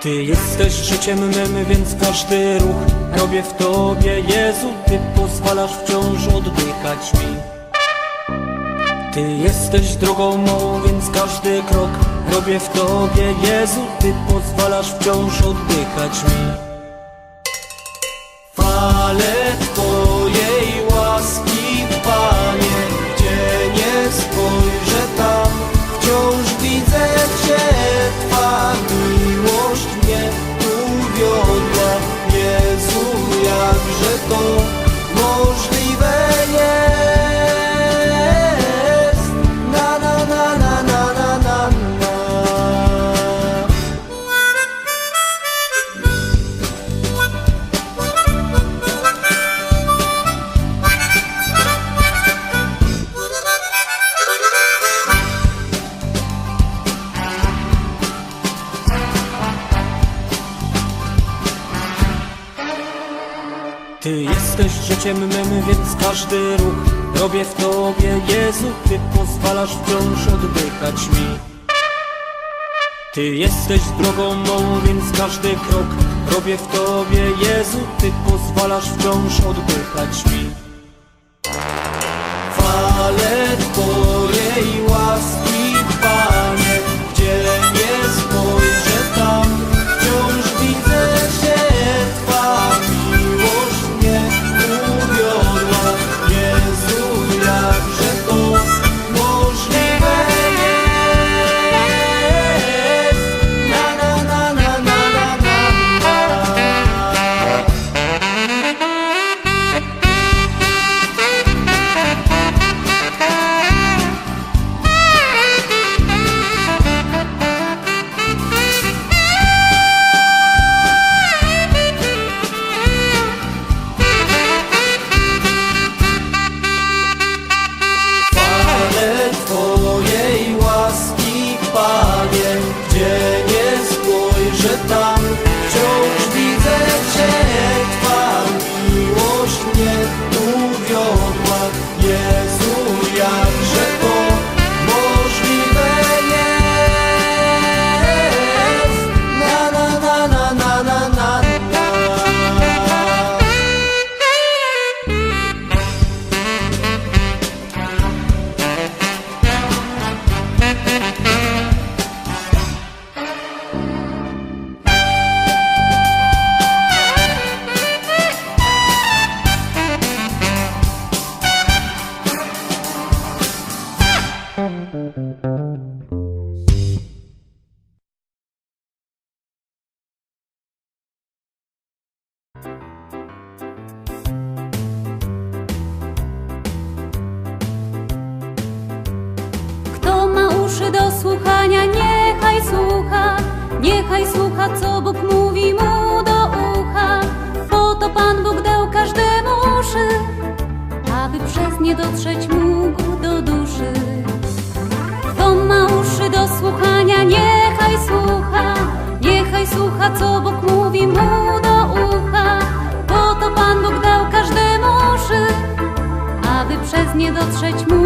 Ty jesteś życiem mym, więc każdy ruch robię w Tobie, Jezu. Ty pozwalasz wciąż oddychać mi. Ty jesteś drogą mą, więc każdy krok robię w Tobie, Jezu. Ty pozwalasz wciąż oddychać mi. Jakże to możliwe jesteś życiem mym, więc każdy ruch robię w Tobie, Jezu. Ty pozwalasz wciąż oddychać mi. Ty jesteś drogą mą, więc każdy krok robię w Tobie, Jezu. Ty pozwalasz wciąż oddychać mi. yet Kto ma uszy do słuchania, niechaj słucha, niechaj słucha, co Bóg mówi mu do ucha. Po to Pan Bóg dał każdemu uszy, aby przez nie dotrzeć mógł do duszy. Słucha, co Bóg mówi mu do ucha. Po to Pan Bóg dał każdemu uszy, aby przez nie dotrzeć mógł